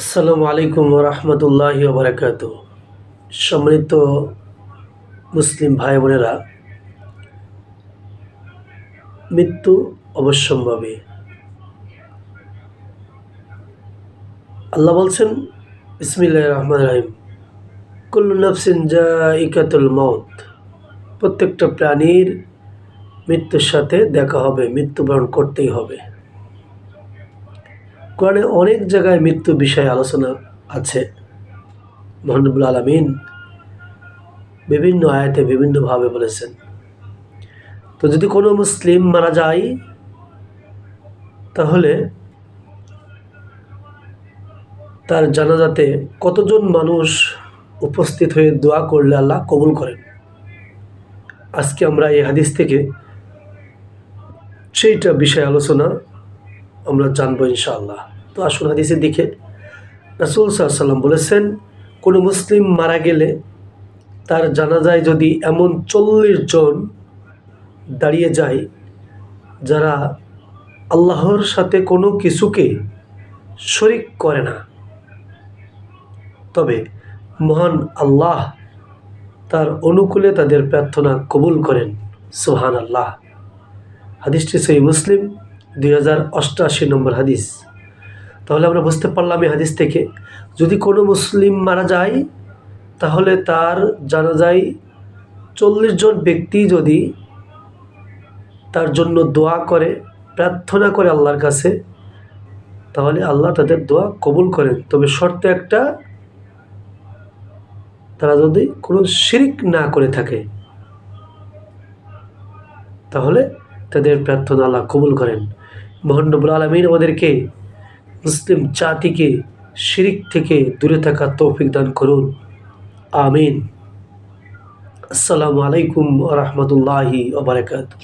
আসসালামু আলাইকুম রহমতুল্লাহি ওবরাকাত সম্মানিত মুসলিম ভাই বোনেরা, মৃত্যু অবশ্যম্ভাবী। আল্লাহ বলছেন ইসমিল্লাহ রহমান রাহিম, কুল্লু নফসিন জাইকাতুল মত প্রত্যেকটা প্রাণীর মৃত্যুর সাথে দেখা হবে, মৃত্যুবরণ করতেই হবে। কোরআনে অনেক জায়গায় মৃত্যু বিষয়ে আলোচনা আছে। মহানবুল আলমিন বিভিন্ন আয়াতে বিভিন্নভাবে বলেছেন। তো যদি কোনো মুসলিম মারা যায়, তাহলে তার জানাজাতে কতজন মানুষ উপস্থিত হয়ে দোয়া করলে আল্লাহ কবুল করেন? আজকে আমরা এই হাদিস থেকে সেইটা বিষয়ে আলোচনা আমরা জানব ইনশাআল্লাহ। তো আসুন হাদিসের দিকে। রাসুল সাল্লাম বলেছেন, কোনো মুসলিম মারা গেলে তার জানাজায় যদি এমন চল্লিশ জন দাঁড়িয়ে যায়, যারা আল্লাহর সাথে কোনো কিছুকে শরিক করে না, তবে মহান আল্লাহ তার অনুকূলে তাদের প্রার্থনা কবুল করেন। সোহান আল্লাহ হাদিসটি সেই মুসলিম। দুই হাজার অষ্টআশি নম্বর হাদিস। তাহলে আমরা বুঝতে পারলাম এই হাদিস থেকে, যদি কোনো মুসলিম মারা যায়, তাহলে তার জানাজায় চল্লিশ জন ব্যক্তি যদি তার জন্য দোয়া করে, প্রার্থনা করে আল্লাহর কাছে, তাহলে আল্লাহ তাদের দোয়া কবুল করেন। তবে শর্ত একটা, তারা যদি কোনো শিরিক না করে থাকে, তাহলে তাদের প্রার্থনা আল্লাহ কবুল করেন। মহানবুল আলমিন আমাদেরকে মুসলিম জাতিকে শিরিক থেকে দূরে থাকা তৌফিক দান করুন। আমিন। আসসালামু আলাইকুম রহমতুল্লাহি ওবরাকাতু